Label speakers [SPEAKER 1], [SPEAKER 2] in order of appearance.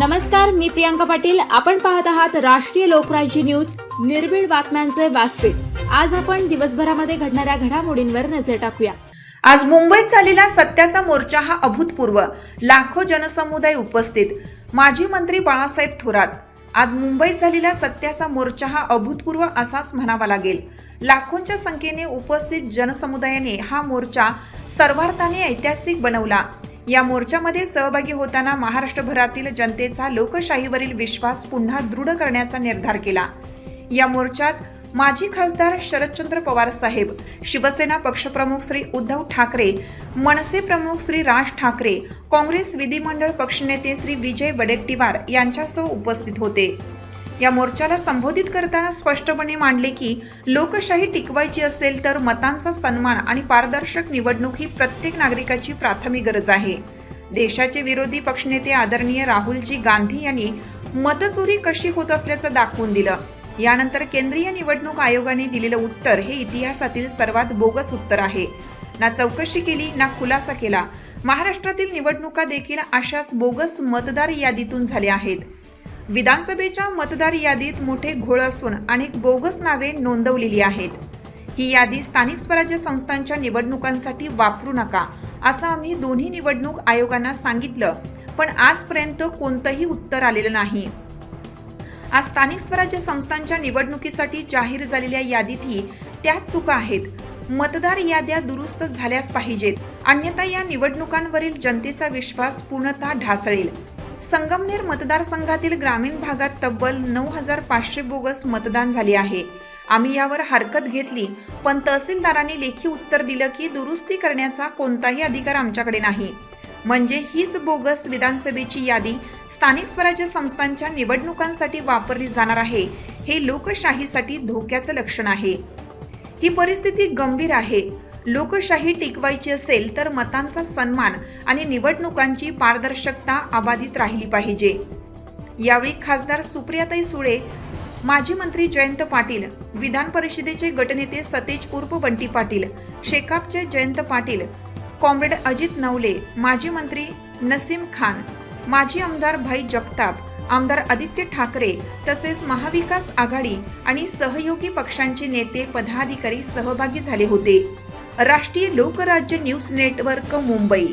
[SPEAKER 1] नमस्कार मी प्रियांका पाटील. आपण पाहत आहात राष्ट्रीय लोकराज्य न्यूज. निर्भीड बातम्यांचे व्यासपीठ. आज आपण दिवसभरामध्ये घडणाऱ्या घडामोडींवर नजर टाकूया.
[SPEAKER 2] आज मुंबईत झालेला सत्याचा मोर्चा हा अभूतपूर्व. लाखो जनसमुदाय उपस्थित. माजी मंत्री बाळासाहेब थोरात आज मुंबईत झालेला सत्याचा मोर्चा हा अभूतपूर्व असाच म्हणावा लागेल. लाखोंच्या संख्येने उपस्थित जनसमुदायाने हा मोर्चा सर्वार्थाने ऐतिहासिक बनवला. या मोर्चामध्ये सहभागी होताना महाराष्ट्रभरातील जनतेचा लोकशाहीवरील विश्वास पुन्हा दृढ करण्याचा निर्धार केला. या मोर्चात माजी खासदार शरदचंद्र पवार साहेब शिवसेना पक्षप्रमुख श्री उद्धव ठाकरे मनसे प्रमुख श्री राज ठाकरे काँग्रेस विधिमंडळ पक्षनेते श्री विजय वडेट्टीवार यांच्यासह उपस्थित होते. या मोर्चाला संबोधित करताना स्पष्टपणे मांडले की लोकशाही टिकवायची असेल तर मतांचा सन्मान आणि पारदर्शक निवडणूक ही प्रत्येक नागरिकाची प्राथमिक गरज आहे. देशाचे विरोधी पक्षनेते आदरणीय राहुलजी गांधी यांनी मतचोरी कशी होत असल्याचं दाखवून दिलं. यानंतर केंद्रीय निवडणूक आयोगाने दिलेलं उत्तर हे इतिहासातील सर्वात बोगस उत्तर आहे. ना चौकशी केली ना खुलासा केला. महाराष्ट्रातील निवडणुका देखील अशाच बोगस मतदार यादीतून झाल्या आहेत. विधानसभेच्या मतदार यादीत मोठे घोळ असून अनेक बोगस नावे नोंदवलेली आहेत. ही यादी स्थानिक स्वराज्य संस्थांच्या निवडणुकांसाठी वापरू नका असं आम्ही दोन्ही निवडणूक आयोगांना सांगितलं पण आजपर्यंत कोणतंही उत्तर आलेलं नाही. आज स्थानिक स्वराज्य संस्थांच्या निवडणुकीसाठी जाहीर झालेल्या यादीतही त्याच चुका आहेत. मतदार याद्या दुरुस्त झाल्याच पाहिजेत अन्यथा या निवडणुकांवरील जनतेचा विश्वास पूर्णतः ढासळेल. संगमनेर मतदारसंघातील ग्रामीण भागात तब्बल नऊ हजार पाचशे बोगस मतदान झाले आहे. आम्ही यावर हरकत घेतली पण तहसीलदारांनी लेखी उत्तर दिलं की दुरुस्ती करण्याचा कोणताही अधिकार आमच्याकडे नाही. म्हणजे हीच बोगस विधानसभेची यादी स्थानिक स्वराज्य संस्थांच्या निवडणुकांसाठी वापरली जाणार आहे हे लोकशाहीसाठी धोक्याचं लक्षण आहे. ही परिस्थिती गंभीर आहे. लोकशाही टिकवायची असेल तर मतांचा सन्मान आणि निवडणुकांची पारदर्शकता अबाधित राहिली पाहिजे. यावेळी खासदार सुप्रियाताई सुळे माजी मंत्री जयंत पाटील विधान परिषदेचे गटनेते सतेज उर्फ बंटी पाटील शेकापचे जयंत पाटील कॉम्रेड अजित नवले माजी मंत्री नसीम खान माजी आमदार भाई जगताप आमदार आदित्य ठाकरे तसेच महाविकास आघाडी आणि सहयोगी पक्षांचे नेते पदाधिकारी सहभागी झाले होते. राष्ट्रीय लोकराज्य न्यूज नेटवर्क मुंबई.